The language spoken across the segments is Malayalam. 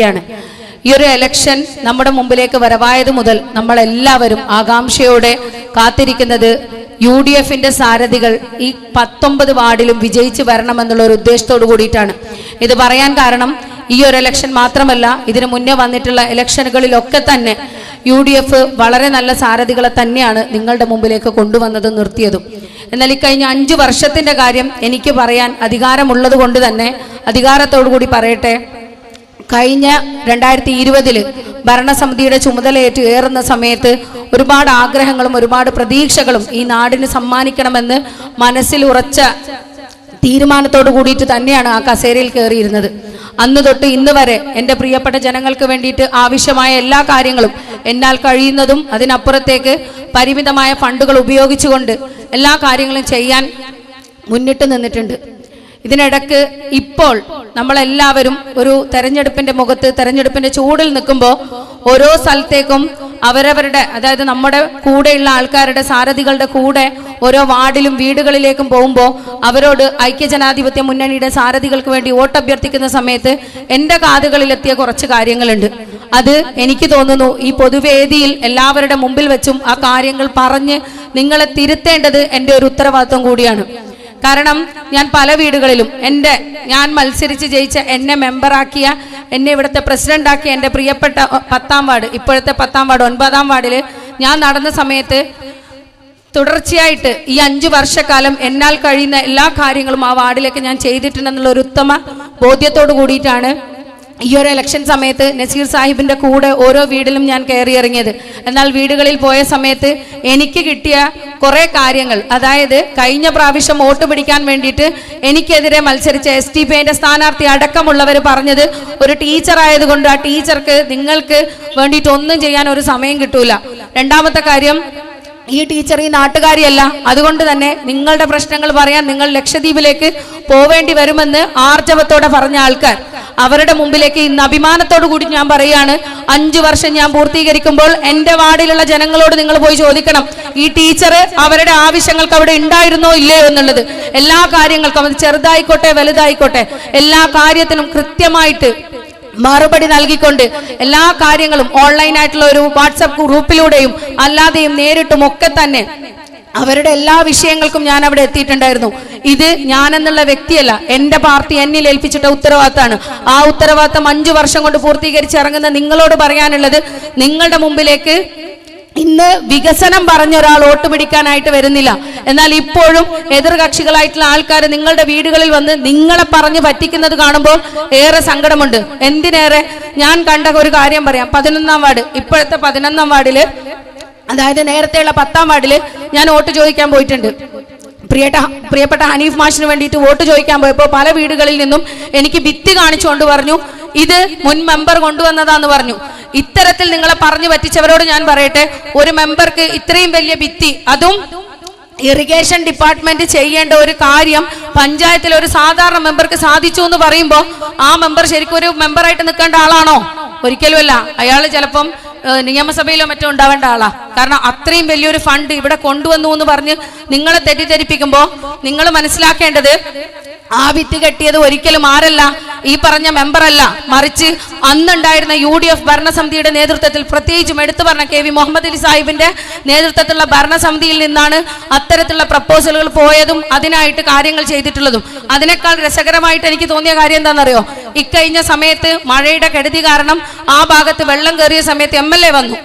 ചോദിക്കുകയാണ് ഈ ഒരു എലക്ഷൻ നമ്മുടെ മുമ്പിലേക്ക് വരവായത് മുതൽ നമ്മളെല്ലാവരും ആകാംക്ഷയോടെ കാത്തിരിക്കുന്നത് യു ഡി എഫിന്റെ സാരഥികൾ ഈ പത്തൊമ്പത് വാർഡിലും വിജയിച്ച് വരണമെന്നുള്ള ഒരു ഉദ്ദേശത്തോടു കൂടിയിട്ടാണ്. ഇത് പറയാൻ കാരണം ഈ ഒരു ഇലക്ഷൻ മാത്രമല്ല ഇതിനു മുന്നേ വന്നിട്ടുള്ള ഇലക്ഷനുകളിലൊക്കെ തന്നെ യു ഡി എഫ് വളരെ നല്ല സാരഥികളെ തന്നെയാണ് നിങ്ങളുടെ മുമ്പിലേക്ക് കൊണ്ടുവന്നതും നിർത്തിയതും. എന്നാൽ ഇക്കഴിഞ്ഞ അഞ്ചു വർഷത്തിന്റെ കാര്യം എനിക്ക് പറയാൻ അധികാരമുള്ളത് കൊണ്ട് തന്നെ അധികാരത്തോടു കൂടി പറയട്ടെ കഴിഞ്ഞ രണ്ടായിരത്തി ഇരുപതിൽ ഭരണസമിതിയുടെ ചുമതലയേറ്റ് ഏറുന്ന സമയത്ത് ഒരുപാട് ആഗ്രഹങ്ങളും ഒരുപാട് പ്രതീക്ഷകളും ഈ നാടിന് സമ്മാനിക്കണമെന്ന് മനസ്സിൽ ഉറച്ച തീരുമാനത്തോട് കൂടിയിട്ട് തന്നെയാണ് ആ കസേരയിൽ കയറിയിരുന്നത്. അന്ന് തൊട്ട് ഇന്ന് വരെ എന്റെ പ്രിയപ്പെട്ട ജനങ്ങൾക്ക് വേണ്ടിയിട്ട് ആവശ്യമായ എല്ലാ കാര്യങ്ങളും എന്നാൽ കഴിയുന്നതും അതിനപ്പുറത്തേക്ക് പരിമിതമായ ഫണ്ടുകൾ ഉപയോഗിച്ചുകൊണ്ട് എല്ലാ കാര്യങ്ങളും ചെയ്യാൻ മുന്നിട്ട് നിന്നിട്ടുണ്ട്. ഇതിനിടക്ക് ഇപ്പോൾ നമ്മളെല്ലാവരും ഒരു തെരഞ്ഞെടുപ്പിന്റെ മുഖത്ത് തെരഞ്ഞെടുപ്പിന്റെ ചൂടിൽ നിൽക്കുമ്പോൾ ഓരോ സ്ഥലത്തേക്കും അവരവരുടെ അതായത് നമ്മുടെ കൂടെയുള്ള ആൾക്കാരുടെ സാരഥികളുടെ കൂടെ ഓരോ വാർഡിലും വീടുകളിലേക്കും പോകുമ്പോൾ അവരോട് ഐക്യജനാധിപത്യ മുന്നണിയുടെ സാരഥികൾക്ക് വേണ്ടി വോട്ടഭ്യർത്ഥിക്കുന്ന സമയത്ത് എന്റെ കാതുകളിലെത്തിയ കുറച്ച് കാര്യങ്ങളുണ്ട്. അത് എനിക്ക് തോന്നുന്നു ഈ പൊതുവേദിയിൽ എല്ലാവരുടെ മുമ്പിൽ വെച്ചും ആ കാര്യങ്ങൾ പറഞ്ഞ് നിങ്ങളെ തിരുത്തേണ്ടത് എന്റെ ഒരു ഉത്തരവാദിത്വം കൂടിയാണ്. കാരണം ഞാൻ പല വീടുകളിലും എന്റെ ഞാൻ മത്സരിച്ച് ജയിച്ച എന്നെ മെമ്പറാക്കിയ എന്നെ ഇവിടുത്തെ പ്രസിഡന്റാക്കിയ എന്റെ പ്രിയപ്പെട്ട പത്താം വാർഡ് ഇപ്പോഴത്തെ പത്താം വാർഡ് ഒൻപതാം വാർഡിൽ ഞാൻ നടന്ന സമയത്ത് തുടർച്ചയായിട്ട് ഈ അഞ്ചു വർഷക്കാലം എന്നാൽ കഴിയുന്ന എല്ലാ കാര്യങ്ങളും ആ വാർഡിലേക്ക് ഞാൻ ചെയ്തിട്ടുണ്ടെന്നുള്ള ഒരു ഉത്തമ ബോധ്യത്തോടു കൂടിയിട്ടാണ് ഈ ഒരു ഇലക്ഷൻ സമയത്ത് നസീർ സാഹിബിന്റെ കൂടെ ഓരോ വീടിലും ഞാൻ കയറി ഇറങ്ങിയത്. എന്നാൽ വീടുകളിൽ പോയ സമയത്ത് എനിക്ക് കിട്ടിയ കുറേ കാര്യങ്ങൾ. അതായത് കഴിഞ്ഞ പ്രാവശ്യം വോട്ട് പിടിക്കാൻ വേണ്ടിയിട്ട് എനിക്കെതിരെ മത്സരിച്ച എസ് ടി പി ഐന്റെ സ്ഥാനാർത്ഥി അടക്കമുള്ളവർ പറഞ്ഞത് ഒരു ടീച്ചർ ആയതുകൊണ്ട് ആ ടീച്ചർക്ക് നിങ്ങൾക്ക് വേണ്ടിയിട്ട് ഒന്നും ചെയ്യാൻ ഒരു സമയം കിട്ടൂല. രണ്ടാമത്തെ കാര്യം ഈ ടീച്ചർ ഈ നാട്ടുകാരിയല്ല. അതുകൊണ്ട് തന്നെ നിങ്ങളുടെ പ്രശ്നങ്ങൾ പറയാൻ നിങ്ങൾ ലക്ഷദ്വീപിലേക്ക് പോവേണ്ടി വരുമെന്ന് ആർജവത്തോടെ പറഞ്ഞ ആൾക്കാർ. അവരുടെ മുമ്പിലേക്ക് ഇന്ന് അഭിമാനത്തോടു കൂടി ഞാൻ പറയുകയാണ്. അഞ്ചു വർഷം ഞാൻ പൂർത്തീകരിക്കുമ്പോൾ എന്റെ വാർഡിലുള്ള ജനങ്ങളോട് നിങ്ങൾ പോയി ചോദിക്കണം ഈ ടീച്ചർ അവരുടെ ആവശ്യങ്ങൾക്ക് അവിടെ ഉണ്ടായിരുന്നോ ഇല്ലയോ എന്നുള്ളത്? എല്ലാ കാര്യങ്ങൾക്കും അത് ചെറുതായിക്കോട്ടെ വലുതായിക്കോട്ടെ എല്ലാ കാര്യത്തിനും കൃത്യമായിട്ട് മറുപടി നൽകിക്കൊണ്ട് എല്ലാ കാര്യങ്ങളും ഓൺലൈൻ ആയിട്ടുള്ള ഒരു വാട്സപ്പ് ഗ്രൂപ്പിലൂടെയും അല്ലാതെയും നേരിട്ടും ഒക്കെ തന്നെ അവരുടെ എല്ലാ വിഷയങ്ങൾക്കും ഞാൻ അവിടെ എത്തിയിട്ടുണ്ടായിരുന്നു. ഇത് ഞാൻ എന്നുള്ള വ്യക്തിയല്ല. എന്റെ പാർട്ടി എന്നിൽ ഏൽപ്പിച്ചിട്ട ഉത്തരവാദിത്തമാണ്. ആ ഉത്തരവാദിത്തം അഞ്ചു വർഷം കൊണ്ട് പൂർത്തീകരിച്ച് ഇറങ്ങുന്ന നിങ്ങളോട് പറയാനുള്ളത് നിങ്ങളുടെ മുമ്പിലേക്ക് ഇന്ന് വികസനം പറഞ്ഞ ഒരാൾ വോട്ട് പിടിക്കാനായിട്ട് വരുന്നില്ല. എന്നാൽ ഇപ്പോഴും എതിർകക്ഷികളായിട്ടുള്ള ആൾക്കാർ നിങ്ങളുടെ വീടുകളിൽ വന്ന് നിങ്ങളെ പറഞ്ഞ് പറ്റിക്കുന്നത് കാണുമ്പോൾ ഏറെ സങ്കടമുണ്ട്. എന്തിനേറെ? ഞാൻ കണ്ട ഒരു കാര്യം പറയാം. പതിനൊന്നാം വാർഡ്. ഇപ്പോഴത്തെ പതിനൊന്നാം വാർഡിൽ അതായത് നേരത്തെയുള്ള പത്താം വാർഡിൽ ഞാൻ വോട്ട് ചോദിക്കാൻ പോയിട്ടുണ്ട്. പ്രിയട്ട പ്രിയപ്പെട്ട ഹനീഫ് മാഷിന് വേണ്ടിയിട്ട് വോട്ട് ചോദിക്കാൻ പോയപ്പോൾ പല വീടുകളിൽ നിന്നും എനിക്ക് ഭിത്തി കാണിച്ചുകൊണ്ട് പറഞ്ഞു ഇത് മുൻ മെമ്പർ കൊണ്ടുവന്നതാന്ന് പറഞ്ഞു. ഇത്തരത്തിൽ നിങ്ങളെ പറഞ്ഞു പറ്റിച്ചവരോട് ഞാൻ പറയട്ടെ ഒരു മെമ്പർക്ക് ഇത്രയും വലിയ ഭിത്തി അതും ഇറിഗേഷൻ ഡിപ്പാർട്ട്മെന്റ് ചെയ്യേണ്ട ഒരു കാര്യം പഞ്ചായത്തിലെ ഒരു സാധാരണ മെമ്പർക്ക് സാധിച്ചു എന്ന് പറയുമ്പോൾ ആ മെമ്പർ ശരിക്കും ഒരു മെമ്പറായിട്ട് നിൽക്കേണ്ട ആളാണോ? ഒരിക്കലുമല്ല. അയാൾ ചിലപ്പം നിയമസഭയിലോ മറ്റോ ഉണ്ടാവേണ്ട ആളാ. കാരണം അത്രയും വലിയൊരു ഫണ്ട് ഇവിടെ കൊണ്ടുവന്നു എന്ന് പറഞ്ഞ് നിങ്ങളെ തെറ്റിദ്ധരിപ്പിക്കുമ്പോൾ നിങ്ങൾ മനസ്സിലാക്കേണ്ടത് ആ വിത്ത് കെട്ടിയത് ഒരിക്കലും ആരല്ല ഈ പറഞ്ഞ മെമ്പറല്ല മറിച്ച് അന്നുണ്ടായിരുന്ന യു ഡി എഫ് ഭരണസമിതിയുടെ നേതൃത്വത്തിൽ പ്രത്യേകിച്ചും എടുത്തു പറഞ്ഞ കെ വി മുഹമ്മദ് അലി സാഹിബിന്റെ നേതൃത്വത്തിലുള്ള ഭരണസമിതിയിൽ നിന്നാണ് അത്തരത്തിലുള്ള പ്രപ്പോസലുകൾ പോയതും അതിനായിട്ട് കാര്യങ്ങൾ ചെയ്തിട്ടുള്ളതും. അതിനേക്കാൾ രസകരമായിട്ട് എനിക്ക് തോന്നിയ കാര്യം എന്താണെന്നറിയോ? ഇക്കഴിഞ്ഞ സമയത്ത് മഴയുടെ കെടുതി കാരണം ആ ഭാഗത്ത് വെള്ളം കയറിയ സമയത്ത് എം വന്നു.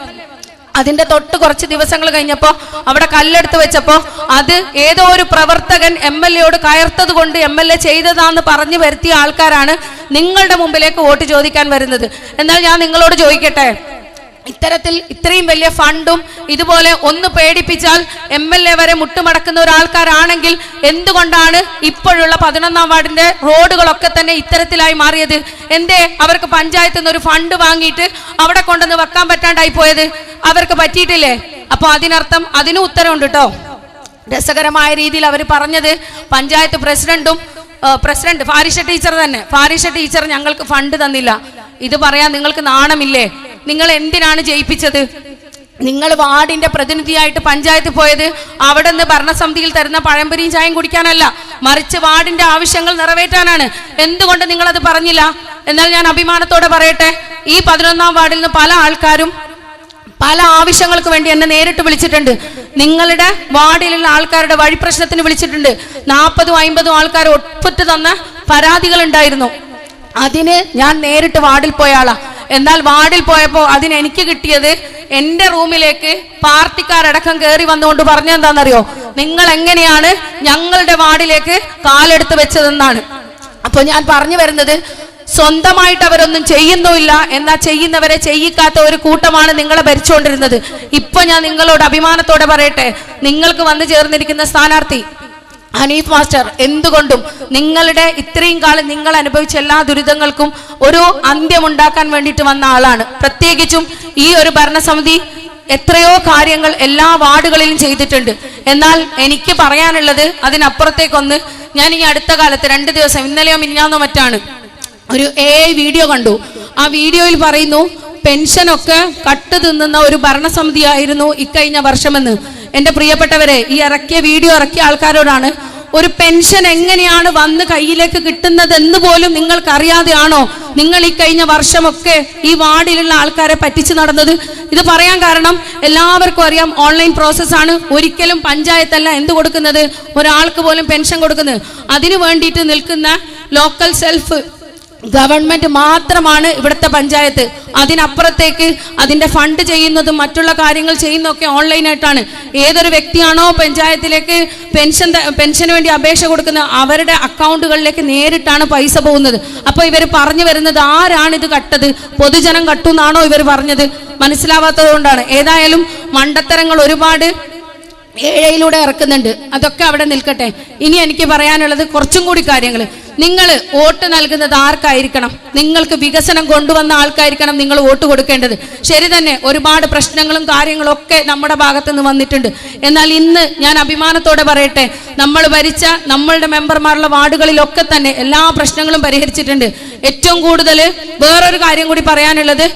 അതിന്റെ തൊട്ട് കുറച്ച് ദിവസങ്ങൾ കഴിഞ്ഞപ്പോ അവിടെ കല്ലെടുത്ത് വെച്ചപ്പോ അത് ഏതോ ഒരു പ്രവർത്തകൻ എം എൽ എയോട് കയർത്തത് കൊണ്ട് എം എൽ എ ചെയ്തതാന്ന് പറഞ്ഞു വരുത്തിയ ആൾക്കാരാണ് നിങ്ങളുടെ മുമ്പിലേക്ക് വോട്ട് ചോദിക്കാൻ വരുന്നത്. എന്നാൽ ഞാൻ നിങ്ങളോട് ചോദിക്കട്ടെ? ഇത്തരത്തിൽ ഇത്രയും വലിയ ഫണ്ടും ഇതുപോലെ ഒന്ന് പേടിപ്പിച്ചാൽ എം എൽ എ വരെ മുട്ടുമടക്കുന്ന ഒരാൾക്കാരാണെങ്കിൽ എന്തുകൊണ്ടാണ് ഇപ്പോഴുള്ള പതിനൊന്നാം വാർഡിന്റെ റോഡുകളൊക്കെ തന്നെ ഇത്തരത്തിലായി മാറിയത്? എന്തേ അവർക്ക് പഞ്ചായത്തിൽ നിന്ന് ഒരു ഫണ്ട് വാങ്ങിയിട്ട് അവിടെ കൊണ്ടുവന്ന് വെക്കാൻ പറ്റാണ്ടായി പോയത്? അവർക്ക് പറ്റിയിട്ടില്ലേ? അപ്പൊ അതിനർത്ഥം അതിനും ഉത്തരവുണ്ട് കേട്ടോ രസകരമായ രീതിയിൽ അവർ പറഞ്ഞത് പഞ്ചായത്ത് പ്രസിഡന്റും പ്രസിഡന്റ് ഫാരിഷ ടീച്ചർ തന്നെ. ഫാരിഷ ടീച്ചർ ഞങ്ങൾക്ക് ഫണ്ട് തന്നില്ല. ഇത് പറയാൻ നിങ്ങൾക്ക് നാണമില്ലേ? നിങ്ങൾ എന്തിനാണ് ജയിപ്പിച്ചത്? നിങ്ങൾ വാർഡിന്റെ പ്രതിനിധിയായിട്ട് പഞ്ചായത്തിൽ പോയത് അവിടെ നിന്ന് ഭരണസമിതിയിൽ തരുന്ന പഴംപൊരിയും ചായം കുടിക്കാനല്ല. മറിച്ച് വാർഡിന്റെ ആവശ്യങ്ങൾ നിറവേറ്റാനാണ്. എന്തുകൊണ്ട് നിങ്ങൾ അത് പറഞ്ഞില്ല? എന്നാൽ ഞാൻ അഭിമാനത്തോടെ പറയട്ടെ. ഈ പതിനൊന്നാം വാർഡിൽ നിന്ന് പല ആൾക്കാരും പല ആവശ്യങ്ങൾക്ക് വേണ്ടി എന്നെ നേരിട്ട് വിളിച്ചിട്ടുണ്ട്. നിങ്ങളുടെ വാർഡിലുള്ള ആൾക്കാരുടെ വഴി പ്രശ്നത്തിന് വിളിച്ചിട്ടുണ്ട്. നാൽപ്പതും അമ്പതും ആൾക്കാർ ഒപ്പിട്ട് തന്ന പരാതികൾ ഉണ്ടായിരുന്നു അതിന് ഞാൻ നേരിട്ട് വാർഡിൽ പോയ ആളാ. എന്നാൽ വാർഡിൽ പോയപ്പോൾ അതിന് എനിക്ക് കിട്ടിയത് എന്റെ റൂമിലേക്ക് പാർട്ടിക്കാരടക്കം കയറി വന്നുകൊണ്ട് പറഞ്ഞെന്താണെന്നറിയോ നിങ്ങൾ എങ്ങനെയാണ് ഞങ്ങളുടെ വാർഡിലേക്ക് കാലെടുത്ത് വെച്ചതെന്നാണ്. അപ്പൊ ഞാൻ പറഞ്ഞു വരുന്നത് സ്വന്തമായിട്ട് അവരൊന്നും ചെയ്യുന്നുമില്ല. എന്നാൽ ചെയ്യുന്നവരെ ചെയ്യിക്കാത്ത ഒരു കൂട്ടമാണ് നിങ്ങളെ ഭരിച്ചുകൊണ്ടിരുന്നത്. ഇപ്പൊ ഞാൻ നിങ്ങളോട് അഭിമാനത്തോടെ പറയട്ടെ. നിങ്ങൾക്ക് വന്നു ചേർന്നിരിക്കുന്ന സ്ഥാനാർത്ഥി ഹനീഫ് മാസ്റ്റർ എന്തുകൊണ്ടും നിങ്ങളുടെ ഇത്രയും കാലം നിങ്ങൾ അനുഭവിച്ച എല്ലാ ദുരിതങ്ങൾക്കും ഒരു അന്ത്യമുണ്ടാക്കാൻ വേണ്ടിയിട്ട് വന്ന ആളാണ്. പ്രത്യേകിച്ചും ഈ ഒരു ഭരണസമിതി എത്രയോ കാര്യങ്ങൾ എല്ലാ വാർഡുകളിലും ചെയ്തിട്ടുണ്ട്. എന്നാൽ എനിക്ക് പറയാനുള്ളത് അതിനപ്പുറത്തേക്കൊന്ന്. ഞാൻ ഈ അടുത്ത കാലത്ത് രണ്ട് ദിവസം ഇന്നലെയോ മിന്നാന്നോ മറ്റാണ്. ഒരു എ വീഡിയോ കണ്ടു. ആ വീഡിയോയിൽ പറയുന്നു പെൻഷനൊക്കെ കട്ട് തിന്നുന്ന ഒരു ഭരണസമിതിയായിരുന്നു ഇക്കഴിഞ്ഞ വർഷമെന്ന്. എന്റെ പ്രിയപ്പെട്ടവരെ ഈ ഇറക്കിയ വീഡിയോ ഇറക്കിയ ആൾക്കാരോടാണ് ഒരു പെൻഷൻ എങ്ങനെയാണ് വന്ന് കയ്യിലേക്ക് കിട്ടുന്നതെന്ന് പോലും നിങ്ങൾക്ക് അറിയാതെയാണോ നിങ്ങൾ ഈ കഴിഞ്ഞ വർഷമൊക്കെ ഈ വാർഡിലുള്ള ആൾക്കാരെ പറ്റിച്ച് നടന്നത്? ഇത് പറയാൻ കാരണം എല്ലാവർക്കും അറിയാം ഓൺലൈൻ പ്രോസസ്സാണ് ഒരിക്കലും പഞ്ചായത്തല്ല എന്ത് കൊടുക്കുന്നത്? ഒരാൾക്ക് പോലും പെൻഷൻ കൊടുക്കുന്നത്. അതിനു വേണ്ടിയിട്ട് നിൽക്കുന്ന ലോക്കൽ സെൽഫ് ഗവൺമെന്റ് മാത്രമാണ് ഇവിടുത്തെ പഞ്ചായത്ത്. അതിനപ്പുറത്തേക്ക് അതിന്റെ ഫണ്ട് ചെയ്യുന്നതും മറ്റുള്ള കാര്യങ്ങൾ ചെയ്യുന്നതൊക്കെ ഓൺലൈനായിട്ടാണ് ഏതൊരു വ്യക്തിയാണോ പഞ്ചായത്തിലേക്ക് പെൻഷൻ പെൻഷന് വേണ്ടി അപേക്ഷ കൊടുക്കുന്നത് അവരുടെ അക്കൗണ്ടുകളിലേക്ക് നേരിട്ടാണ് പൈസ പോകുന്നത്. അപ്പൊ ഇവർ പറഞ്ഞു വരുന്നത് ആരാണ് ഇത് കട്ടത്? പൊതുജനം കട്ടുന്നാണോ ഇവർ പറഞ്ഞത്? മനസ്സിലാവാത്തത് കൊണ്ടാണ്. ഏതായാലും മണ്ടത്തരങ്ങൾ ഒരുപാട് ഏഴയിലൂടെ ഇറക്കുന്നുണ്ട്. അതൊക്കെ അവിടെ നിൽക്കട്ടെ. ഇനി എനിക്ക് പറയാനുള്ളത് കുറച്ചും കൂടി കാര്യങ്ങൾ നിങ്ങൾ വോട്ട് നൽകുന്നത് ആർക്കായിരിക്കണം? നിങ്ങൾക്ക് വികസനം കൊണ്ടുവന്ന ആൾക്കായിരിക്കണം നിങ്ങൾ വോട്ട് കൊടുക്കേണ്ടത്. ശരി തന്നെ ഒരുപാട് പ്രശ്നങ്ങളും കാര്യങ്ങളും ഒക്കെ നമ്മുടെ ഭാഗത്തു നിന്ന് വന്നിട്ടുണ്ട്. എന്നാൽ ഇന്ന് ഞാൻ അഭിമാനത്തോടെ പറയട്ടെ നമ്മൾ ഭരിച്ച നമ്മളുടെ മെമ്പർമാരുള്ള വാർഡുകളിലൊക്കെ തന്നെ എല്ലാ പ്രശ്നങ്ങളും പരിഹരിച്ചിട്ടുണ്ട്. ഏറ്റവും കൂടുതൽ വേറൊരു കാര്യം കൂടി പറയാനുള്ളത്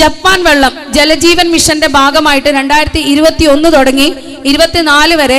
ജപ്പാൻ വെള്ളം ജലജീവൻ മിഷന്റെ ഭാഗമായിട്ട് രണ്ടായിരത്തി ഇരുപത്തി ഒന്ന് തുടങ്ങി ഇരുപത്തിനാല് വരെ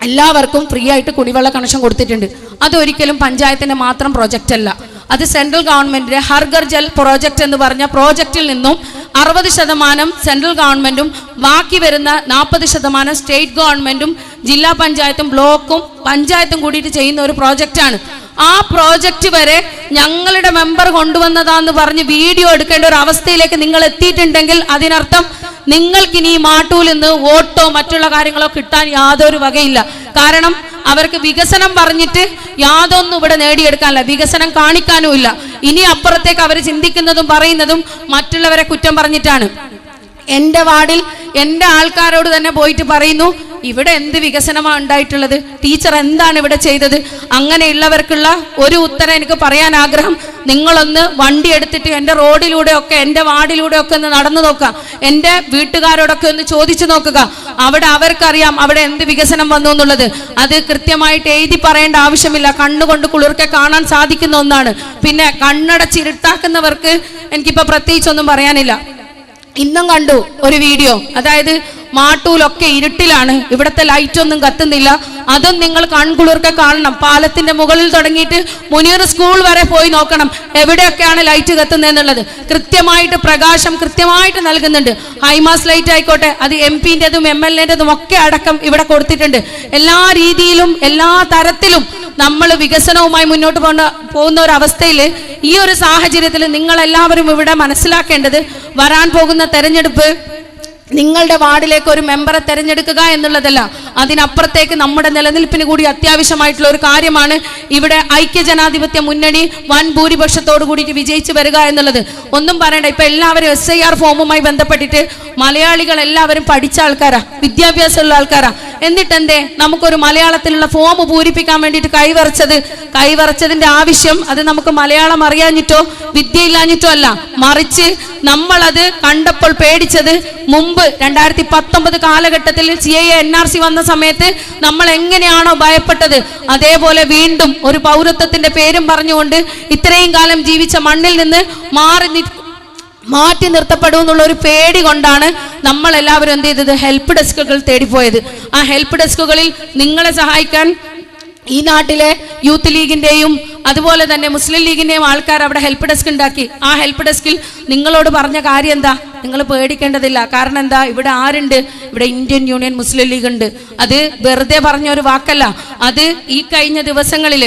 എല്ലാവർക്കും ഫ്രീ ആയിട്ട് കുടിവെള്ള കണക്ഷൻ കൊടുത്തിട്ടുണ്ട്. അതൊരിക്കലും പഞ്ചായത്തിന്റെ മാത്രം പ്രോജക്റ്റ് അല്ല. അത് സെൻട്രൽ ഗവൺമെന്റിന്റെ ഹർഗർ ജൽ പ്രോജക്റ്റ് എന്ന് പറഞ്ഞ പ്രോജക്റ്റിൽ നിന്നും അറുപത് ശതമാനം സെൻട്രൽ ഗവൺമെന്റും ബാക്കി വരുന്ന നാൽപ്പത് ശതമാനം സ്റ്റേറ്റ് ഗവൺമെന്റും ജില്ലാ പഞ്ചായത്തും ബ്ലോക്കും പഞ്ചായത്തും കൂടിയിട്ട് ചെയ്യുന്ന ഒരു പ്രോജക്റ്റാണ് ആ പ്രോജക്റ്റ് വരെ ഞങ്ങളുടെ മെമ്പർ കൊണ്ടുവന്നതാന്ന് പറഞ്ഞ് വീഡിയോ എടുക്കേണ്ട ഒരു അവസ്ഥയിലേക്ക് നിങ്ങൾ എത്തിയിട്ടുണ്ടെങ്കിൽ അതിനർത്ഥം നിങ്ങൾക്ക് ഇനി മാട്ടൂൽ നിന്ന് വോട്ടോ മറ്റുള്ള കാര്യങ്ങളോ കിട്ടാൻ യാതൊരു വകയില്ല. കാരണം അവർക്ക് വികസനം പറഞ്ഞിട്ട് യാതൊന്നും ഇവിടെ നേടിയെടുക്കാനില്ല. വികസനം കാണിക്കാനുമില്ല. ഇനി അപ്പുറത്തേക്ക് അവർ ചിന്തിക്കുന്നതും പറയുന്നതും മറ്റുള്ളവരെ കുറ്റം പറഞ്ഞിട്ടാണ്. എന്റെ വാർഡിൽ എന്റെ ആൾക്കാരോട് തന്നെ പോയിട്ട് പറയുന്നു ഇവിടെ എന്ത് വികസനമാണ് ഉണ്ടായിട്ടുള്ളത്? ടീച്ചർ എന്താണ് ഇവിടെ ചെയ്തത്? അങ്ങനെയുള്ളവർക്കുള്ള ഒരു ഉത്തരം എനിക്ക് പറയാൻ ആഗ്രഹം. നിങ്ങളൊന്ന് വണ്ടി എടുത്തിട്ട് എന്റെ റോഡിലൂടെ ഒക്കെ എന്റെ വാർഡിലൂടെ ഒക്കെ ഒന്ന് നടന്നു നോക്കുക. എന്റെ വീട്ടുകാരോടൊക്കെ ഒന്ന് ചോദിച്ചു നോക്കുക. അവിടെ അവർക്കറിയാം അവിടെ എന്ത് വികസനം വന്നു എന്നുള്ളത്. അത് കൃത്യമായിട്ട് എഴുതി പറയേണ്ട ആവശ്യമില്ല. കണ്ണുകൊണ്ട് കുളിർക്കെ കാണാൻ സാധിക്കുന്ന ഒന്നാണ്. പിന്നെ കണ്ണടച്ചിരുട്ടാക്കുന്നവർക്ക് എനിക്കിപ്പോൾ പ്രത്യേകിച്ചൊന്നും പറയാനില്ല. ഇന്നും കണ്ടു ഒരു വീഡിയോ. അതായത് മാട്ടൂലൊക്കെ ഇരുട്ടിലാണ്. ഇവിടുത്തെ ലൈറ്റ് ഒന്നും കത്തുന്നില്ല. അതും നിങ്ങൾ കൺകുളിർക്കെ കാണണം. പാലത്തിന്റെ മുകളിൽ തുടങ്ങിയിട്ട് മുനീർ സ്കൂൾ വരെ പോയി നോക്കണം. എവിടെയൊക്കെയാണ് ലൈറ്റ് കത്തുന്നതെന്നുള്ളത്. കൃത്യമായിട്ട് പ്രകാശം കൃത്യമായിട്ട് നൽകുന്നുണ്ട്. ഹൈമാസ് ലൈറ്റ് ആയിക്കോട്ടെ. അത് എം പിന്റെതും എം എൽ എന്റെതും ഒക്കെ അടക്കം ഇവിടെ കൊടുത്തിട്ടുണ്ട്. എല്ലാ രീതിയിലും എല്ലാ തരത്തിലും നമ്മൾ വികസനവുമായി മുന്നോട്ട് പോകേണ്ട പോകുന്ന ഒരു അവസ്ഥയിൽ ഈ ഒരു സാഹചര്യത്തിൽ നിങ്ങളെല്ലാവരും ഇവിടെ മനസ്സിലാക്കേണ്ടത് വരാൻ പോകുന്ന തെരഞ്ഞെടുപ്പ് നിങ്ങളുടെ വാർഡിലേക്ക് ഒരു മെമ്പറെ തിരഞ്ഞെടുക്കുക എന്നുള്ളതല്ല. അതിനപ്പുറത്തേക്ക് നമ്മുടെ നിലനിൽപ്പിന് കൂടി അത്യാവശ്യമായിട്ടുള്ള ഒരു കാര്യമാണ് ഇവിടെ ഐക്യജനാധിപത്യ മുന്നണി വൻ ഭൂരിപക്ഷത്തോടു കൂടിയിട്ട് വിജയിച്ചു വരിക എന്നുള്ളത്. ഒന്നും പറയണ്ട ഇപ്പൊ എല്ലാവരും എസ് ഐ ആർ ഫോമുമായി ബന്ധപ്പെട്ടിട്ട് മലയാളികൾ എല്ലാവരും പഠിച്ച ആൾക്കാരാ വിദ്യാഭ്യാസമുള്ള ആൾക്കാരാ. എന്നിട്ടെന്തേ നമുക്കൊരു മലയാളത്തിലുള്ള ഫോം പൂരിപ്പിക്കാൻ വേണ്ടിയിട്ട് കൈവറച്ചത് കൈവറച്ചതിന്റെ ആവശ്യം അത് നമുക്ക് മലയാളം അറിയാഞ്ഞിട്ടോ വിദ്യയില്ലാഞ്ഞിട്ടോ അല്ല. മറിച്ച് നമ്മളത് കണ്ടപ്പോൾ പേടിച്ചത് മുമ്പ് രണ്ടായിരത്തി പത്തൊമ്പത് കാലഘട്ടത്തിൽ C I N R C വന്ന സമയത്ത് നമ്മൾ എങ്ങനെയാണോ ഭയപ്പെട്ടത്? അതേപോലെ വീണ്ടും ഒരു പൗരത്വത്തിന്റെ പേരും പറഞ്ഞുകൊണ്ട് ഇത്രയും കാലം ജീവിച്ച മണ്ണിൽ നിന്ന് മാറി മാറ്റി നിർത്തപ്പെടും എന്നുള്ള ഒരു പേടി കൊണ്ടാണ് നമ്മൾ എല്ലാവരും എന്ത് ചെയ്തത്? ഹെൽപ്പ് ഡെസ്കുകൾ തേടിപ്പോയത്. ആ ഹെൽപ്പ് ഡെസ്കുകളിൽ നിങ്ങളെ സഹായിക്കാൻ ഈ നാട്ടിലെ യൂത്ത് ലീഗിന്റെയും അതുപോലെ തന്നെ മുസ്ലിം ലീഗിന്റെയും ആൾക്കാർ അവിടെ ഹെൽപ്പ് ഡെസ്ക് ഉണ്ടാക്കി. ആ ഹെൽപ്പ് ഡെസ്കിൽ നിങ്ങളോട് പറഞ്ഞ കാര്യം എന്താ? നിങ്ങൾ പേടിക്കേണ്ടതില്ല. കാരണം എന്താ? ഇവിടെ ആരുണ്ട്? ഇവിടെ ഇന്ത്യൻ യൂണിയൻ മുസ്ലിം ലീഗ് ഉണ്ട്. അത് വെറുതെ പറഞ്ഞ ഒരു വാക്കല്ല. അത് ഈ കഴിഞ്ഞ ദിവസങ്ങളിൽ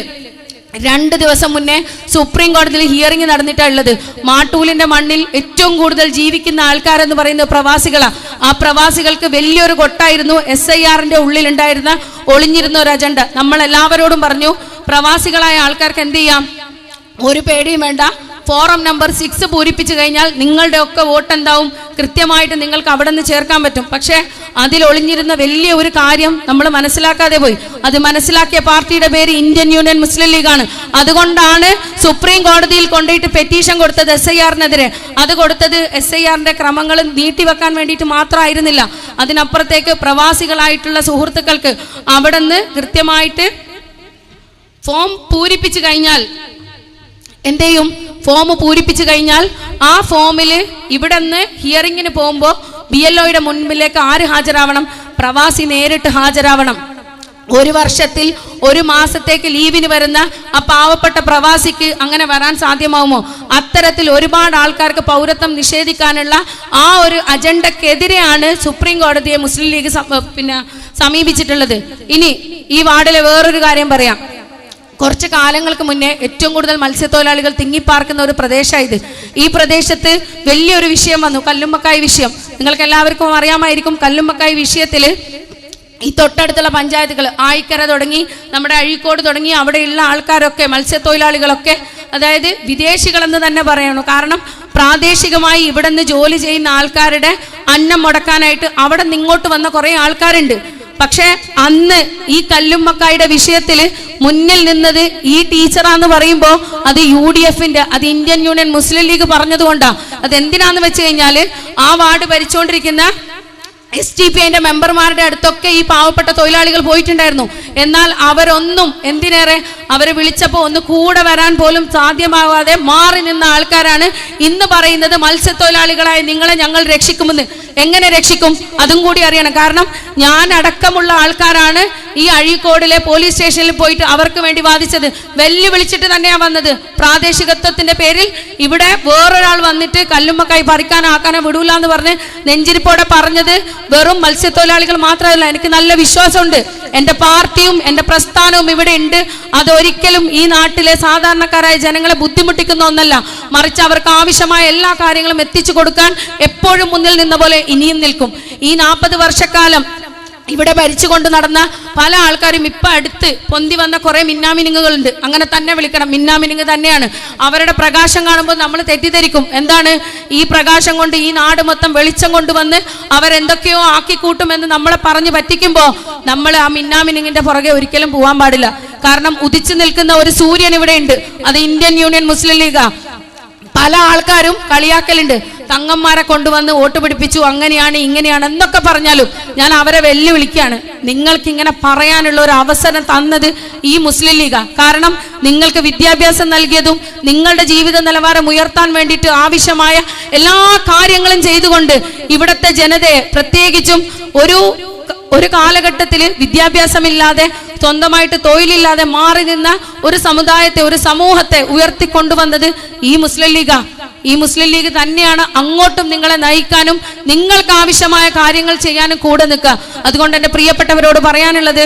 രണ്ട് ദിവസം മുന്നേ സുപ്രീം കോടതിയിൽ ഹിയറിംഗ് നടന്നിട്ടാണ് ഉള്ളത്. മാട്ടൂലിന്റെ മണ്ണിൽ ഏറ്റവും കൂടുതൽ ജീവിക്കുന്ന ആൾക്കാരെന്ന് പറയുന്നത് പ്രവാസികളാണ് ആ പ്രവാസികൾക്ക് വലിയൊരു കൊട്ടായിരുന്നു എസ് ഐ ആറിന്റെ ഉള്ളിലുണ്ടായിരുന്ന ഒളിഞ്ഞിരുന്ന ഒരു അജണ്ട നമ്മൾ എല്ലാവരോടും പറഞ്ഞു പ്രവാസികളായ ആൾക്കാർക്ക് എന്ത് ചെയ്യാം? ഒരു പേടിയും വേണ്ട. ഫോറം നമ്പർ സിക്സ് പൂരിപ്പിച്ചു കഴിഞ്ഞാൽ നിങ്ങളുടെ ഒക്കെ വോട്ട് എന്താവും കൃത്യമായിട്ട് നിങ്ങൾക്ക് അവിടെ നിന്ന് ചേർക്കാൻ പറ്റും. പക്ഷേ അതിൽ ഒളിഞ്ഞിരുന്ന വലിയ ഒരു കാര്യം നമ്മൾ മനസ്സിലാക്കാതെ പോയി. അത് മനസ്സിലാക്കിയ പാർട്ടിയുടെ പേര് ഇന്ത്യൻ യൂണിയൻ മുസ്ലിം ലീഗാണ്. അതുകൊണ്ടാണ് സുപ്രീം കോടതിയിൽ കൊണ്ടുപോയിട്ട് പെറ്റീഷൻ കൊടുത്തത് എസ് ഐ ആറിനെതിരെ അത് കൊടുത്തത് എസ് ഐ ആറിന്റെ ക്രമങ്ങൾ നീട്ടിവെക്കാൻ വേണ്ടിയിട്ട് മാത്രമായിരുന്നില്ല. അതിനപ്പുറത്തേക്ക് പ്രവാസികളായിട്ടുള്ള സുഹൃത്തുക്കൾക്ക് അവിടെ നിന്ന് കൃത്യമായിട്ട് ഫോം പൂരിപ്പിച്ചു കഴിഞ്ഞാൽ എന്ത് ചെയ്യും ഫോം പൂരിപ്പിച്ചു കഴിഞ്ഞാൽ ആ ഫോമിൽ ഇവിടെ നിന്ന് ഹിയറിങ്ങിന് പോകുമ്പോൾ ബി എൽ ഒയുടെ മുൻപിലേക്ക് ആര് ഹാജരാവണം? പ്രവാസി നേരിട്ട് ഹാജരാവണം. ഒരു വർഷത്തിൽ ഒരു മാസത്തേക്ക് ലീവിന് വരുന്ന ആ പാവപ്പെട്ട പ്രവാസിക്ക് അങ്ങനെ വരാൻ സാധ്യമാവുമോ? അത്തരത്തിൽ ഒരുപാട് ആൾക്കാർക്ക് പൗരത്വം നിഷേധിക്കാനുള്ള ആ ഒരു അജണ്ടക്കെതിരെയാണ് സുപ്രീം കോടതിയെ മുസ്ലിം ലീഗ് പിന്നെ സമീപിച്ചിട്ടുള്ളത്. ഇനി ഈ വാർഡിലെ വേറൊരു കാര്യം പറയാം. കുറച്ച് കാലങ്ങൾക്ക് മുന്നേ ഏറ്റവും കൂടുതൽ മത്സ്യത്തൊഴിലാളികൾ തിങ്ങിപ്പാർക്കുന്ന ഒരു പ്രദേശമാണ് ഇത്. ഈ പ്രദേശത്ത് വലിയൊരു വിഷയം വന്നു കല്ലുമ്മക്കായ് വിഷയം. നിങ്ങൾക്ക് എല്ലാവർക്കും അറിയാമായിരിക്കും കല്ലുമ്മക്കായ് വിഷയത്തിൽ ഈ തൊട്ടടുത്തുള്ള പഞ്ചായത്തുകൾ ആയിക്കര തുടങ്ങി നമ്മുടെ അഴീക്കോട് തുടങ്ങി അവിടെയുള്ള ആൾക്കാരൊക്കെ മത്സ്യത്തൊഴിലാളികളൊക്കെ അതായത് വിദേശികളെന്ന് തന്നെ പറയണം. കാരണം പ്രാദേശികമായി ഇവിടെ നിന്ന് ജോലി ചെയ്യുന്ന ആൾക്കാരുടെ അന്നം മുടക്കാനായിട്ട് അവിടെ നിന്ന് ഇങ്ങോട്ട് വന്ന കുറേ ആൾക്കാരുണ്ട്. പക്ഷെ അന്ന് ഈ കല്ലുമ്മക്കായുടെ വിഷയത്തിൽ മുന്നിൽ നിന്നത് ഈ ടീച്ചറാന്ന് പറയുമ്പോൾ അത് യു ഡി എഫിന്റെ അത് ഇന്ത്യൻ യൂണിയൻ മുസ്ലിം ലീഗ് പറഞ്ഞതുകൊണ്ടാണ് അത് എന്തിനാന്ന് വെച്ച് കഴിഞ്ഞാൽ ആ വാർഡ് ഭരിച്ചുകൊണ്ടിരിക്കുന്ന എസ് ടി പി ഐന്റെ മെമ്പർമാരുടെ അടുത്തൊക്കെ ഈ പാവപ്പെട്ട തൊഴിലാളികൾ പോയിട്ടുണ്ടായിരുന്നു. എന്നാൽ അവരൊന്നും എന്തിനേറെ അവരെ വിളിച്ചപ്പോൾ ഒന്ന് കൂടെ വരാൻ പോലും സാധ്യമാവാതെ മാറി നിന്ന ആൾക്കാരാണ് ഇന്ന് പറയുന്നത് മത്സ്യത്തൊഴിലാളികളായ നിങ്ങളെ ഞങ്ങൾ രക്ഷിക്കുമെന്ന്. എങ്ങനെ രക്ഷിക്കും? അതും കൂടി അറിയണം. കാരണം ഞാൻ അടക്കമുള്ള ആൾക്കാരാണ്. ഈ അഴീക്കോടിലെ പോലീസ് സ്റ്റേഷനിൽ പോയിട്ട് അവർക്ക് വേണ്ടി വാദിച്ചത് വെല്ലുവിളിച്ചിട്ട് തന്നെയാണ് വന്നത്. പ്രാദേശികത്വത്തിന്റെ പേരിൽ ഇവിടെ വേറൊരാൾ വന്നിട്ട് കല്ലുമ്മക്കായി പറിക്കാനോ ആക്കാനോ വിടൂല എന്ന് പറഞ്ഞ് നെഞ്ചിരിപ്പോടെ പറഞ്ഞത് വെറും മത്സ്യത്തൊഴിലാളികൾ മാത്രമല്ല എനിക്ക് നല്ല വിശ്വാസമുണ്ട്. എന്റെ പാർട്ടിയും എന്റെ പ്രസ്ഥാനവും ഇവിടെ ഉണ്ട്. അതൊരിക്കലും ഈ നാട്ടിലെ സാധാരണക്കാരായ ജനങ്ങളെ ബുദ്ധിമുട്ടിക്കുന്ന ഒന്നല്ല. മറിച്ച് അവർക്ക് ആവശ്യമായ എല്ലാ കാര്യങ്ങളും എത്തിച്ചു കൊടുക്കാൻ എപ്പോഴും മുന്നിൽ നിന്ന പോലെ ഇനിയും നിൽക്കും. ഈ നാൽപ്പത് വർഷക്കാലം ഇവിടെ ഭരിച്ചുകൊണ്ട് നടന്ന പല ആൾക്കാരും ഇപ്പൊ അടുത്ത് പൊന്തി വന്ന കുറെ മിന്നാമിനുങ്ങുകളുണ്ട്. അങ്ങനെ തന്നെ വിളിക്കണം. മിന്നാമിനുങ്ങ് തന്നെയാണ്. അവരുടെ പ്രകാശം കാണുമ്പോൾ നമ്മൾ തെറ്റിദ്ധരിക്കും. എന്താണ്? ഈ പ്രകാശം കൊണ്ട് ഈ നാട് മൊത്തം വെളിച്ചം കൊണ്ടുവന്ന് അവരെന്തൊക്കെയോ ആക്കിക്കൂട്ടുമെന്ന് നമ്മളെ പറഞ്ഞു പറ്റിക്കുമ്പോൾ നമ്മൾ ആ മിന്നാമിനുങ്ങിന്റെ പുറകെ ഒരിക്കലും പോകാൻ പാടില്ല. കാരണം ഉദിച്ചു നിൽക്കുന്ന ഒരു സൂര്യൻ ഇവിടെ ഉണ്ട്. അത് ഇന്ത്യൻ യൂണിയൻ മുസ്ലിം ലീഗാ. പല ആൾക്കാരും കളിയാക്കലുണ്ട്. തങ്ങന്മാരെ കൊണ്ടുവന്ന് വോട്ട് പിടിപ്പിച്ചു അങ്ങനെയാണ് ഇങ്ങനെയാണ് എന്നൊക്കെ പറഞ്ഞാലും ഞാൻ അവരെ വെല്ലുവിളിക്കുകയാണ്. നിങ്ങൾക്ക് ഇങ്ങനെ പറയാനുള്ള ഒരു അവസരം തന്നത് ഈ മുസ്ലിം ലീഗ. കാരണം നിങ്ങൾക്ക് വിദ്യാഭ്യാസം നൽകിയതും നിങ്ങളുടെ ജീവിത നിലവാരം ഉയർത്താൻ വേണ്ടിയിട്ട് ആവശ്യമായ എല്ലാ കാര്യങ്ങളും ചെയ്തുകൊണ്ട് ഇവിടുത്തെ ജനതയെ പ്രത്യേകിച്ചും ഒരു ഒരു കാലഘട്ടത്തിൽ വിദ്യാഭ്യാസമില്ലാതെ സ്വന്തമായിട്ട് തൊഴിലില്ലാതെ മാറി നിന്ന ഒരു സമുദായത്തെ ഒരു സമൂഹത്തെ ഉയർത്തിക്കൊണ്ടുവന്നത് ഈ മുസ്ലിം ലീഗ. ഈ മുസ്ലിം ലീഗ് തന്നെയാണ് അങ്ങോട്ടും നിങ്ങളെ നയിക്കാനും നിങ്ങൾക്ക് ആവശ്യമായ കാര്യങ്ങൾ ചെയ്യാനും കൂടെ നിൽക്കുക. അതുകൊണ്ട് എന്റെ പ്രിയപ്പെട്ടവരോട് പറയാനുള്ളത്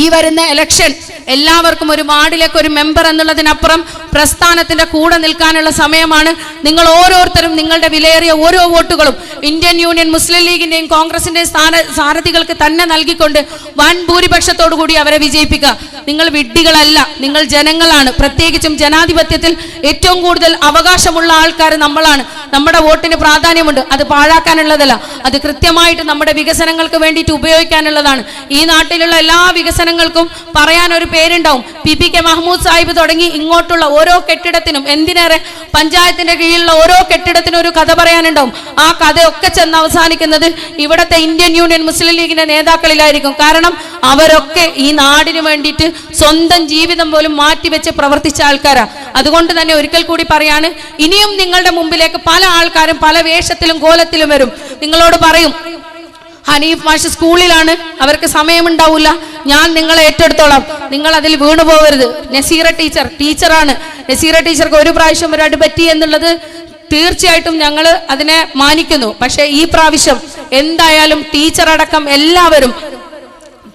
ഈ വരുന്ന ഇലക്ഷൻ എല്ലാവർക്കും ഒരു വാർഡിലേക്ക് ഒരു മെമ്പർ എന്നുള്ളതിനപ്പുറം പ്രസ്ഥാനത്തിന്റെ കൂടെ നിൽക്കാനുള്ള സമയമാണ്. നിങ്ങൾ ഓരോരുത്തരും നിങ്ങളുടെ വിലയേറിയ ഓരോ വോട്ടുകളും ഇന്ത്യൻ യൂണിയൻ മുസ്ലിം ലീഗിന്റെയും കോൺഗ്രസിന്റെയും സ്ഥാന സാരഥികൾക്ക് തന്നെ നൽകിക്കൊണ്ട് വൻ ഭൂരിപക്ഷത്തോടു കൂടി അവരെ വിജയിപ്പിക്കുക നിങ്ങൾ വിഡ്ഢികളല്ല നിങ്ങൾ ജനങ്ങളാണ്. പ്രത്യേകിച്ചും ജനാധിപത്യത്തിൽ ഏറ്റവും കൂടുതൽ അവകാശമുള്ള ആൾക്കാർ നമ്മളാണ്. നമ്മുടെ വോട്ടിന് പ്രാധാന്യമുണ്ട്. അത് പാഴാക്കാനുള്ളതല്ല. അത് കൃത്യമായിട്ട് നമ്മുടെ വികസനങ്ങൾക്ക് വേണ്ടിയിട്ട് ഉപയോഗിക്കാനുള്ളതാണ്. ഈ നാട്ടിലുള്ള എല്ലാ വികസനങ്ങൾക്കും പറയാൻ ഒരു പേരുണ്ടാവും. P P K Mahmood Sahib തുടങ്ങി ഇങ്ങോട്ടുള്ള ഓരോ കെട്ടിടത്തിനും എന്തിനേറെ പഞ്ചായത്തിന്റെ കീഴിലുള്ള ഓരോ കെട്ടിടത്തിനും ഒരു കഥ പറയാനുണ്ടാവും. ആ കഥയൊക്കെ ചെന്ന് അവസാനിക്കുന്നത് ഇവിടത്തെ ഇന്ത്യൻ യൂണിയൻ മുസ്ലിം ലീഗിന്റെ നേതാക്കളിലായിരിക്കും. കാരണം അവരൊക്കെ ഈ നാടിന് വേണ്ടിയിട്ട് സ്വന്തം ജീവിതം പോലും മാറ്റിവെച്ച് പ്രവർത്തിച്ച ആൾക്കാരാ. അതുകൊണ്ട് തന്നെ ഒരിക്കൽ കൂടി പറയാണ് ഇനിയും നിങ്ങളുടെ മുമ്പിലേക്ക് പല ആൾക്കാരും പല വേഷത്തിലും കോലത്തിലും വരും. നിങ്ങളോട് പറയും ഹനീഫ് മാഷ് സ്കൂളിലാണ്. അവർക്ക് സമയമുണ്ടാവില്ല ഞാൻ നിങ്ങളെ ഏറ്റെടുത്തോളാം. നിങ്ങൾ അതിൽ വീണു പോകരുത്. നസീറ ടീച്ചർ ടീച്ചറാണ്. നസീറ ടീച്ചർക്ക് ഒരു പ്രാവശ്യം ഒരു പറ്റി എന്നുള്ളത് തീർച്ചയായിട്ടും ഞങ്ങൾ അതിനെ മാനിക്കുന്നു. പക്ഷേ ഈ പ്രാവശ്യം എന്തായാലും ടീച്ചർ അടക്കം എല്ലാവരും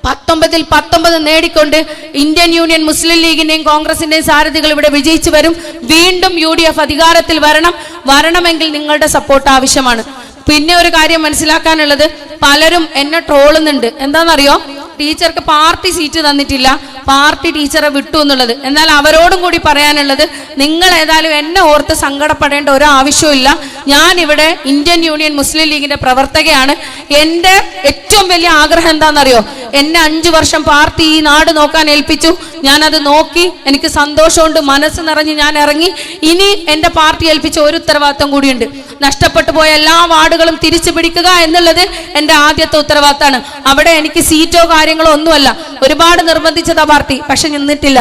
പത്തൊമ്പതിൽ പത്തൊമ്പത് നേടിക്കൊണ്ട് ഇന്ത്യൻ യൂണിയൻ മുസ്ലിം ലീഗിന്റെയും കോൺഗ്രസിന്റെയും സാരഥികൾ ഇവിടെ വിജയിച്ചു വരും. വീണ്ടും യു അധികാരത്തിൽ വരണം. വരണമെങ്കിൽ നിങ്ങളുടെ സപ്പോർട്ട് ആവശ്യമാണ്. പിന്നെ ഒരു കാര്യം മനസ്സിലാക്കാനുള്ളത്. പലരും എന്നെ ട്രോളുന്നുണ്ട്. എന്താണെന്നറിയോ? ടീച്ചർക്ക് പാർട്ടി സീറ്റ് തന്നിട്ടില്ല. പാർട്ടി ടീച്ചറെ വിട്ടു എന്നുള്ളത്. എന്നാൽ അവരോടും കൂടി പറയാനുള്ളത് നിങ്ങൾ ഏതായാലും എന്നെ ഓർത്ത് സങ്കടപ്പെടേണ്ട ഒരു ആവശ്യമില്ല ഞാൻ ഇവിടെ ഇന്ത്യൻ യൂണിയൻ മുസ്ലിം ലീഗിന്റെ പ്രവർത്തകയാണ്. എന്റെ ഏറ്റവും വലിയ ആഗ്രഹം എന്താണെന്നറിയോ? എന്നെ അഞ്ചു വർഷം പാർട്ടി ഈ നാട് നോക്കാൻ ഏൽപ്പിച്ചു. ഞാനത് നോക്കി എനിക്ക് സന്തോഷമുണ്ട്. മനസ്സ് നിറഞ്ഞ് ഞാൻ ഇറങ്ങി. ഇനി എന്റെ പാർട്ടി ഏൽപ്പിച്ച ഒരു ഉത്തരവാദിത്തം കൂടിയുണ്ട്. നഷ്ടപ്പെട്ടു പോയ എല്ലാ വാർഡുകളും തിരിച്ചു പിടിക്കുക എന്നുള്ളത് എന്റെ ആദ്യത്തെ ഉത്തരവാദിത്തമാണ് അവിടെ എനിക്ക് സീറ്റോ കാര്യങ്ങളോ ഒന്നുമല്ല. ഒരുപാട് നിർബന്ധിച്ചതാ പാർട്ടി. പക്ഷെ നിന്നിട്ടില്ല.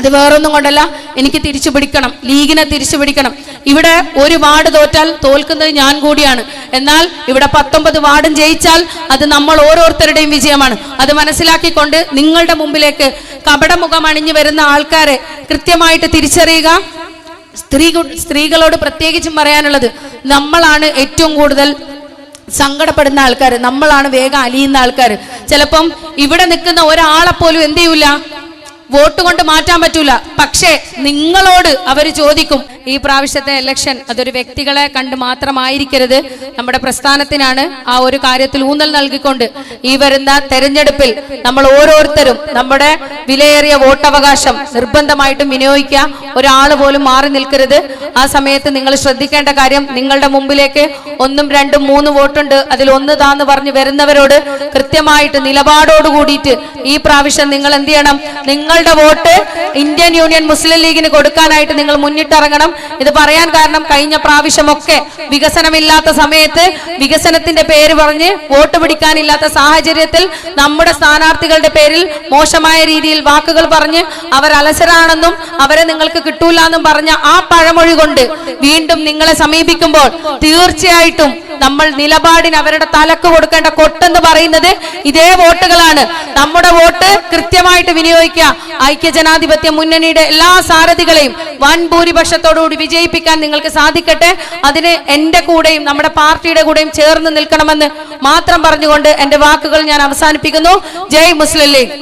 അത് വേറൊന്നും കൊണ്ടല്ല. എനിക്ക് തിരിച്ചു പിടിക്കണം. ലീഗിനെ തിരിച്ചു പിടിക്കണം. ഇവിടെ ഒരു വാർഡ് തോറ്റാൽ തോൽക്കുന്നത് ഞാൻ കൂടിയാണ്. എന്നാൽ ഇവിടെ പത്തൊമ്പത് വാർഡും ജയിച്ചാൽ അത് നമ്മൾ ഓരോരുത്തരുടെയും വിജയമാണ്. അത് മനസ്സിലാക്കിക്കൊണ്ട് നിങ്ങളുടെ മുമ്പിലേക്ക് കപടമുഖം അണിഞ്ഞു വരുന്ന ആൾക്കാരെ കൃത്യമായിട്ട് തിരിച്ചറിയുക. സ്ത്രീ സ്ത്രീകളോട് പ്രത്യേകിച്ചും പറയാനുള്ളത് നമ്മളാണ് ഏറ്റവും കൂടുതൽ സങ്കടപ്പെടുന്ന ആൾക്കാർ നമ്മളാണ് വേഗം അലിയുന്ന ആൾക്കാർ ചിലപ്പം ഇവിടെ നിൽക്കുന്ന ഒരാളെ പോലും എന്ത് ചെയ്യൂല? വോട്ട് കൊണ്ട് മാറ്റാൻ പറ്റൂല. പക്ഷേ നിങ്ങളോട് അവർ ചോദിക്കും ഈ പ്രാവശ്യത്തെ ഇലക്ഷൻ അതൊരു വ്യക്തികളെ കണ്ട് മാത്രമായിരിക്കരുത്. നമ്മുടെ പ്രസ്ഥാനത്തിനാണ് ആ ഒരു കാര്യത്തിൽ ഊന്നൽ നൽകിക്കൊണ്ട് ഈ വരുന്ന തെരഞ്ഞെടുപ്പിൽ നമ്മൾ ഓരോരുത്തരും നമ്മുടെ വിലയേറിയ വോട്ടവകാശം നിർബന്ധമായിട്ടും വിനിയോഗിക്കുക. ഒരാൾ പോലും മാറി നിൽക്കരുത്. ആ സമയത്ത് നിങ്ങൾ ശ്രദ്ധിക്കേണ്ട കാര്യം നിങ്ങളുടെ മുമ്പിലേക്ക് ഒന്നും രണ്ടും മൂന്ന് വോട്ടുണ്ട്. അതിൽ ഒന്ന് താന്ന് പറഞ്ഞ് വരുന്നവരോട് കൃത്യമായിട്ട് നിലപാടോട് കൂടിയിട്ട് ഈ പ്രാവശ്യം നിങ്ങൾ എന്ത് ചെയ്യണം? നിങ്ങളുടെ വോട്ട് ഇന്ത്യൻ യൂണിയൻ മുസ്ലിം ലീഗിന് കൊടുക്കാനായിട്ട് നിങ്ങൾ മുന്നിട്ടിറങ്ങണം. ഇത് പറയാൻ കാരണം കഴിഞ്ഞ പ്രാവശ്യമൊക്കെ വികസനമില്ലാത്ത സമയത്ത് വികസനത്തിന്റെ പേര് പറഞ്ഞ് വോട്ട് പിടിക്കാനില്ലാത്ത സാഹചര്യത്തിൽ നമ്മുടെ സ്ഥാനാർത്ഥികളുടെ പേരിൽ മോശമായ രീതിയിൽ വാക്കുകൾ പറഞ്ഞ് അവർ അലസരാണെന്നും അവരെ നിങ്ങൾക്ക് കിട്ടൂല എന്നും പറഞ്ഞ ആ പഴമൊഴി കൊണ്ട് വീണ്ടും നിങ്ങളെ സമീപിക്കുമ്പോൾ തീർച്ചയായിട്ടും നമ്മൾ നിലപാടിന് അവരുടെ തലക്ക് കൊടുക്കേണ്ട കൊട്ടെന്ന് പറയുന്നത് ഇതേ വോട്ടുകളാണ്. നമ്മുടെ വോട്ട് കൃത്യമായിട്ട് വിനിയോഗിക്കുക ഐക്യജനാധിപത്യ മുന്നണിയുടെ എല്ലാ സാരഥികളെയും വൻ ഭൂരിപക്ഷത്തോടുകൂടി വിജയിപ്പിക്കാൻ നിങ്ങൾക്ക് സാധിക്കട്ടെ. അതിന് എന്റെ കൂടെയും നമ്മുടെ പാർട്ടിയുടെ കൂടെയും ചേർന്ന് നിൽക്കണമെന്ന് മാത്രം പറഞ്ഞുകൊണ്ട് എന്റെ വാക്കുകൾ ഞാൻ അവസാനിപ്പിക്കുന്നു. ജയ് മുസ്ലിം ലീഗ്.